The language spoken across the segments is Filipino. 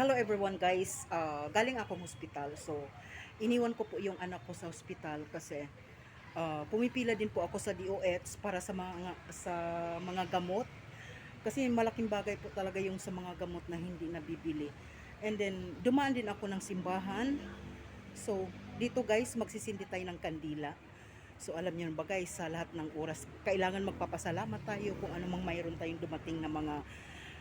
Hello everyone guys, Ah, galing akong hospital. So, iniwan ko po yung anak ko sa hospital kasi ah, pumipila din po ako sa DOH para sa mga sa mga gamot. Kasi malaking bagay po talaga yung sa mga gamot na hindi nabibili. And then, dumaan din ako ng simbahan. So, dito guys, magsisindi tayo ng kandila. So, alam niyo ba guys, sa lahat ng oras, kailangan magpapasalamat tayo kung anumang mayroon tayong dumating na mga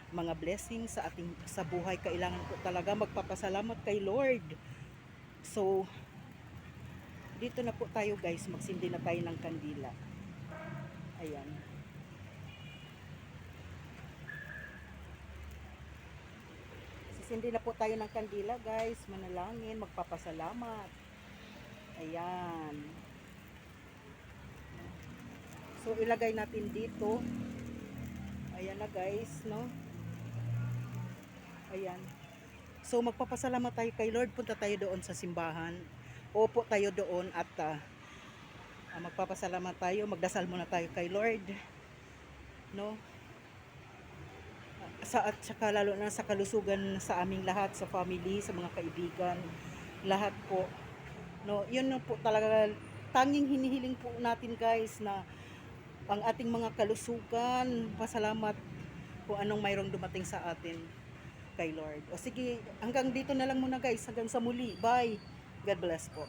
mga blessings sa ating sa buhay. Kailangan po talaga magpapasalamat kay Lord. So dito na po tayo guys. Magsindi na tayo ng kandila. Ayan. Sisindi na po tayo ng kandila guys. Manalangin magpapasalamat. Ayan. So ilagay natin dito. Ayan na guys no Ayan. So magpapasalamat tayo kay Lord. Punta tayo doon sa simbahan. Opo tayo doon at ah, ah, magpapasalamat tayo. Magdasal muna tayo kay Lord. No? Sa at saka lalo na sa kalusugan sa aming lahat, sa family, sa mga kaibigan, lahat po. No, yun po talaga tanging hinihiling po natin guys na ang ating mga kalusugan, pasalamat kung anong mayroong dumating sa atin kay Lord. O sige, hanggang dito na lang muna guys. Hanggang sa muli. Bye. God bless po.